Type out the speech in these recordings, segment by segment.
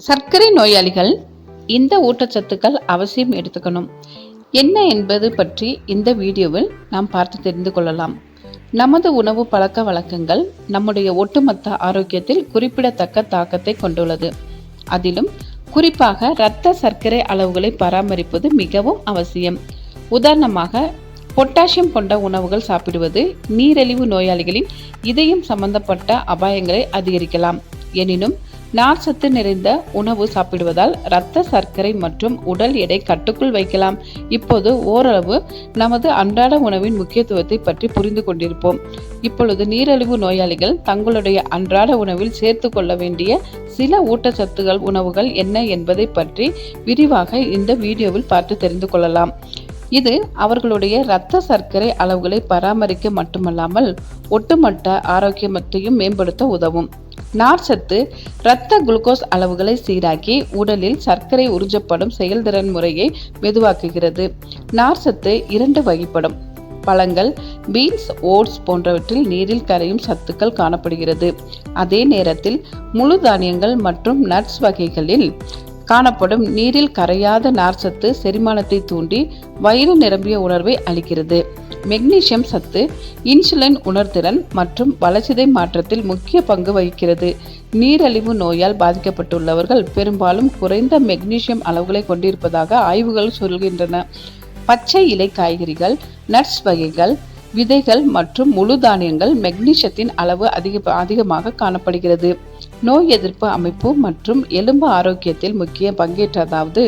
சர்க்கரை நோயாளிகள் இந்த ஊட்டச்சத்துக்கள் அவசியம் எடுத்துக்கணும். என்ன என்பது பற்றி இந்த வீடியோவில் நாம் பார்த்து தெரிந்து கொள்ளலாம். நமது உணவு பழக்க வழக்கங்கள் நம்முடைய ஒட்டுமொத்த ஆரோக்கியத்தில் குறிப்பிடத்தக்க தாக்கத்தை கொண்டுள்ளது. அதிலும் குறிப்பாக இரத்த சர்க்கரை அளவுகளை பராமரிப்பது மிகவும் அவசியம். உதாரணமாக பொட்டாசியம் கொண்ட உணவுகள் சாப்பிடுவது நீரிழிவு நோயாளிகளின் இதயம் சம்பந்தப்பட்ட அபாயங்களை அதிகரிக்கலாம். எனினும் நார்ச்சத்து நிறைந்த உணவு சாப்பிடுவதால் இரத்த சர்க்கரை மற்றும் உடல் எடை கட்டுக்குள் வைக்கலாம். இப்போது ஓரளவு நமது அன்றாட உணவின் முக்கியத்துவத்தை பற்றி புரிந்து கொண்டிருப்போம். இப்பொழுது நீரிழிவு நோயாளிகள் தங்களுடைய அன்றாட உணவில் சேர்த்து கொள்ள வேண்டிய சில ஊட்டச்சத்துகள் உணவுகள் என்ன என்பதை பற்றி விரிவாக இந்த வீடியோவில் பார்த்து தெரிந்து கொள்ளலாம். இது அவர்களுடைய இரத்த சர்க்கரை அளவுகளை பராமரிக்க மட்டுமல்லாமல் ஒட்டுமொத்த ஆரோக்கியத்தையும் மேம்படுத்த உதவும். நார்ச்சத்து இரத்த குளுக்கோஸ் அளவுகளை சீராக்கி உடலில் சர்க்கரை உறிஞ்சப்படும் செயல்திறன் முறையை மெதுவாக்குகிறது. நார்ச்சத்து இரண்டு வகைப்படும். பழங்கள் பீன்ஸ் ஓட்ஸ் போன்றவற்றில் நீரில் கரையும் சத்துக்கள் காணப்படுகிறது. அதே நேரத்தில் முழு தானியங்கள் மற்றும் நட்ஸ் வகைகளில் காணப்படும் நீரில் கரையாத நார்ச்சத்து செரிமானத்தை தூண்டி வயிறு நிரம்பிய உணர்வை அளிக்கிறது. மெக்னீசியம் சத்து இன்சுலின் உணர்திறன் மற்றும் வளர்ச்சிதை மாற்றத்தில் முக்கிய பங்கு வகிக்கிறது. நீரழிவு நோயால் பாதிக்கப்பட்டுள்ளவர்கள் பெரும்பாலும் குறைந்த மெக்னீசியம் அளவுகளை கொண்டிருப்பதாக ஆய்வுகள் சொல்கின்றன. பச்சை இலை காய்கறிகள் நட்ஸ் வகைகள் விதைகள் மற்றும் முழு தானியங்கள் மெக்னீசியத்தின் அளவு அதிக அதிகமாக காணப்படுகிறது. நோய் எதிர்ப்பு அமைப்பு மற்றும் எலும்பு ஆரோக்கியத்தில் முக்கிய பங்கேற்றதாவது.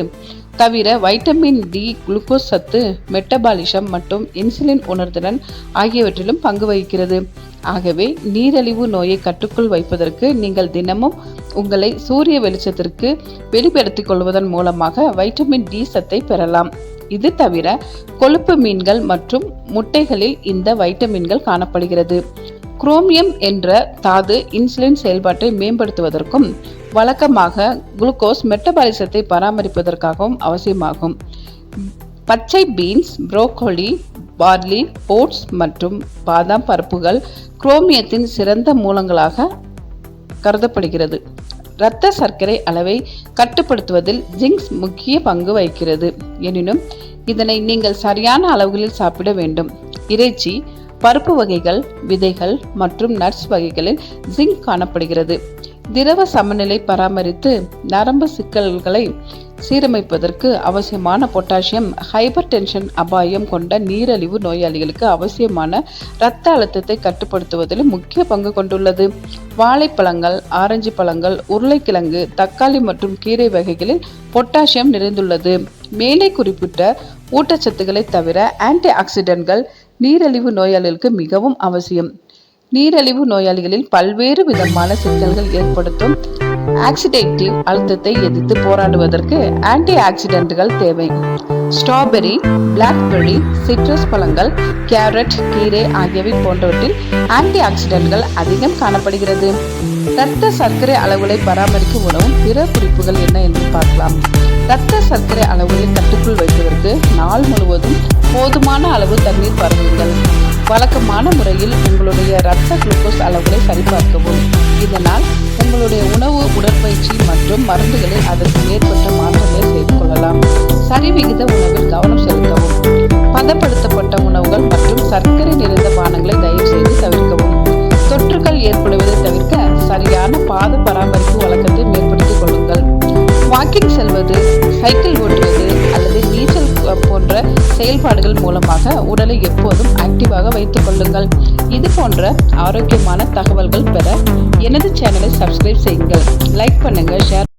தவிர வைட்டமின் டி குளுக்கோஸ் சத்து மெட்டபாலிசம் மற்றும் இன்சுலின் உணர்திறன் ஆகியவற்றிலும் பங்கு வகிக்கிறது. ஆகவே நீரழிவு நோயை கட்டுக்குள் வைப்பதற்கு நீங்கள் தினமும் உங்களை சூரிய வெளிச்சத்திற்கு வெளிப்படுத்திக் கொள்வதன் மூலமாக வைட்டமின் டி சத்தை பெறலாம். இது தவிர கொழுப்பு மீன்கள் மற்றும் முட்டைகளில் இந்த வைட்டமின்கள் காணப்படுகிறது. குரோமியம் என்ற தாது இன்சுலின் செயல்பாட்டை மேம்படுத்துவதற்கும் வழக்கமாக குளுக்கோஸ் மெட்டபாலிசத்தை பராமரிப்பதற்காகவும் அவசியமாகும். பச்சை பீன்ஸ் புரோக்கோலி பார்லி ஓட்ஸ் மற்றும் பாதாம் பருப்புகள் குரோமியத்தின் சிறந்த மூலங்களாக கருதப்படுகிறது. இரத்த சர்க்கரை அளவை கட்டுப்படுத்துவதில் ஜிங்க்ஸ் முக்கிய பங்கு வகிக்கிறது. எனினும் இதனை நீங்கள் சரியான அளவுகளில் சாப்பிட வேண்டும். இறைச்சி பருப்பு வகைகள் விதைகள் மற்றும் நட்ஸ் வகைகளில் ஜிங்க் காணப்படுகிறது. திரவ சமநிலை பராமரித்து நரம்பு சிக்கல்களை சீரமைப்பதற்கு அவசியமான பொட்டாசியம் ஹைப்பர் டென்ஷன் அபாயம் கொண்ட நீரழிவு நோயாளிகளுக்கு அவசியமான இரத்த அழுத்தத்தை கட்டுப்படுத்துவதில் முக்கிய பங்கு கொண்டுள்ளது. வாழைப்பழங்கள் ஆரஞ்சு பழங்கள் உருளைக்கிழங்கு தக்காளி மற்றும் கீரை வகைகளில் பொட்டாசியம் நிறைந்துள்ளது. மேலே குறிப்பிட்ட ஊட்டச்சத்துக்களை தவிர ஆன்டி ஆக்சிடென்ட்கள் நீரழிவு நோயாளிகளுக்கு மிகவும் அவசியம். நீரழிவு நோயாளிகளில் பல்வேறு விதமான சிக்கல்கள் ஏற்படுத்தும். ஆக்சிடேட்டிவ் அழுத்தத்தை எதிர்த்து போராடுவதற்கு ஆன்டி ஆக்சிடென்ட்கள் தேவை. ஸ்ட்ராபெரி பிளாக்பெர்ரி சிட்ரஸ் பழங்கள் கேரட் கீரை ஆகியவை போன்றவற்றில் ஆன்டி ஆக்சிடென்ட்கள் அதிகம் காணப்படுகிறது. இரத்த சர்க்கரை அளவுகளை பராமரிக்க உதவும் பிற குறிப்புகள் என்ன என்று பார்க்கலாம். இரத்த சர்க்கரை அளவுகளை கட்டுக்குள் வைப்பதற்கு நாள் முழுவதும் போதுமான அளவு தண்ணீர் பருகுங்கள் வழக்கமான முறையில் உங்களுடைய இரத்த குளுக்கோஸ் அளவுகளை சரிபார்க்கவும். இதனால் உங்களுடைய உணவு உடற்பயிற்சி மற்றும் மருந்துகளில் அதற்கு ஏற்பட்ட மாற்றங்களை செய்து கொள்ளலாம். சரிவிகித உணவில் கவனம் செலுத்தவும். பதப்படுத்தப்பட்ட உணவுகள் மற்றும் சர்க்கரை நிறைந்த பானங்களை தயவு செய்து தவிர்க்கவும். தொற்றுகள் ஏற்படுவதை தவிர்க்க சரியான பாத பராமரிப்பு வழக்கத்தை மேம்படுத்திக் கொள்ளுங்கள். வாக்கிங் செல்வது சைக்கிள் ஓட்டுவது செயல்பாடுகள் மூலமாக உடலை எப்போதும் ஆக்டிவாக வைத்துக் கொள்ளுங்கள். இது போன்ற ஆரோக்கியமான தகவல்கள் பெற எனது சேனலை சப்ஸ்கிரைப் செய்யுங்கள். லைக் பண்ணுங்க ஷேர்